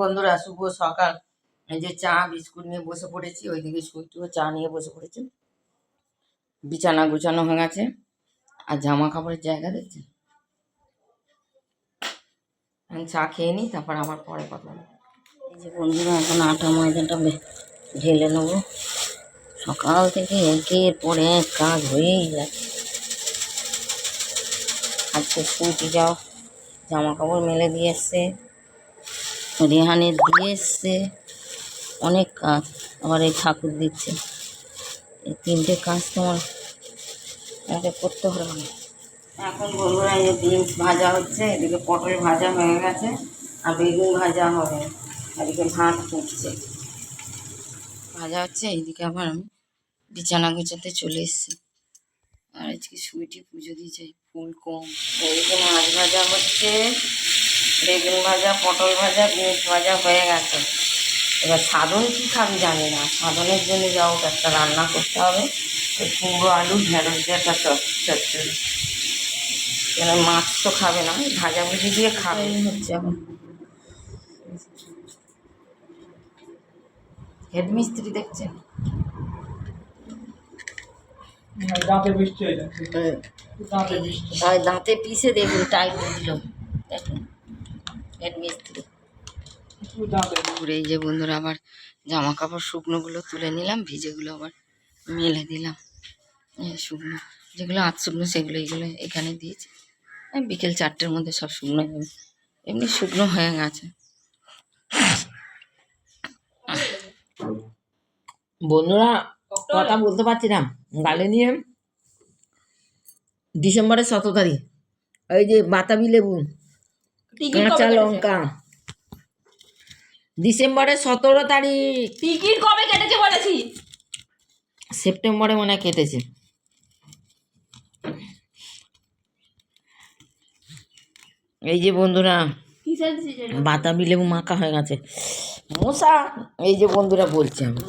বন্ধুরা, শুভ সকাল। এই যে চা, বিস্কুট নিয়ে বসে পড়েছি, ওইদিকে সুইটিও চা নিয়ে বসে পড়েছে। বিছানা গুছানো হয়ে গেছে, আর জামা কাপড়ের জায়গা দেখছেন? চা খেয়ে নিই, তারপর আবার পরে কথা এই যে বন্ধুরা, এখন আটা ময়দাটা ঢেলে নেব। সকাল থেকে একের পরে এক কাজ হয়েই যাচ্ছে। আজকে সুইটি যাও? জামা কাপড় মেলে দিয়ে এসছে রেহানের দিয়ে এসছে অনেক কাজ আবার এই ঠাকুর দিচ্ছে। এই তিনটে কাজ তোমার আমাকে করতে হবে না। এখন বন্ধুরা এই ডিম ভাজা হচ্ছে এদিকে পটল ভাজা হয়ে গেছে আর বেগুন ভাজা হবে এদিকে ভাত ফুটছে। ভাজা হচ্ছে এইদিকে আবার আমি বিছানা গুছাতে চলে এসেছি। আর আজকে সুইটি পুজো দিয়েছে, ফুল কম। এইদিকে মাছ ভাজা হচ্ছে, বেগুন ভাজা, পটল ভাজা, বিনস ভাজা হয়ে গেছে। এবার সাধন কী খাবি জানি না। সাধনের জন্য যাও একটা রান্না করতে হবে। ওই কুমড়ো, আলু, ঢেঁড়স দিয়ে একটা চচ চচ্চড়ি। কেন মাছ তো খাবে না ওই ভাজাভুজি দিয়ে খাবে। হচ্ছে এখন হেডমিস্ত্রি দেখছেন? দাঁতে বৃষ্টি হয়ে। যাচ্ছে দাঁতে বৃষ্টি তাই দাঁতে পিষে দেখুন টাইট দিল। দেখুন ঘুরে এই যে বন্ধুরা আবার জামা কাপড় শুকনোগুলো তুলে নিলাম ভিজেগুলো আবার মেলে দিলাম। এই শুকনো যেগুলো আধ শুকনো সেগুলো এইগুলো এখানে দিয়েছি। বিকেল চারটের মধ্যে সব শুকনো হয়ে যাবে এমনি শুকনো হয়ে গেছে। বন্ধুরা কথা বলতে পারছি না। গালে নিয়ে ডিসেম্বরের সতেরো তারিখ। ওই যে বাতাবি লেবু কাঁচা লঙ্কা। ডিসেম্বরের সতেরো তারিখ। টিকিট কবে কেটেছে বলেছি? সেপ্টেম্বরে মনে হয় কেটেছে। এই যে বন্ধুরা বাতাবি লেবু মাখা হয়ে গেছে। মশা এই যে বন্ধুরা বলছি আমি।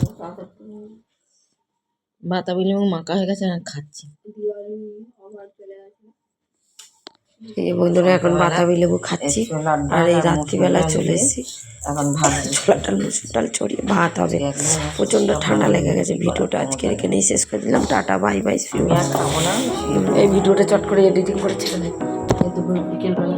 বাতাবি লেবু মাখা হয়ে গেছে আর খাচ্ছি। এই যে বন্ধুরা এখন বাতাবি লেবু খাচ্ছি আর এই রাত্রিবেলা চলে এসেছি। এখন ভাত ছোলা ডাল মুসুর ডাল ছড়িয়ে ভাত হবে। প্রচণ্ড ঠান্ডা লেগে গেছে ভিডিওটা আজকে এখানেই শেষ করে দিলাম। টাটা বাই বাই এই ভিডিওটা চট করে এডিটিং করে ছেড়ে দেয় দুপুর বিকেলবেলা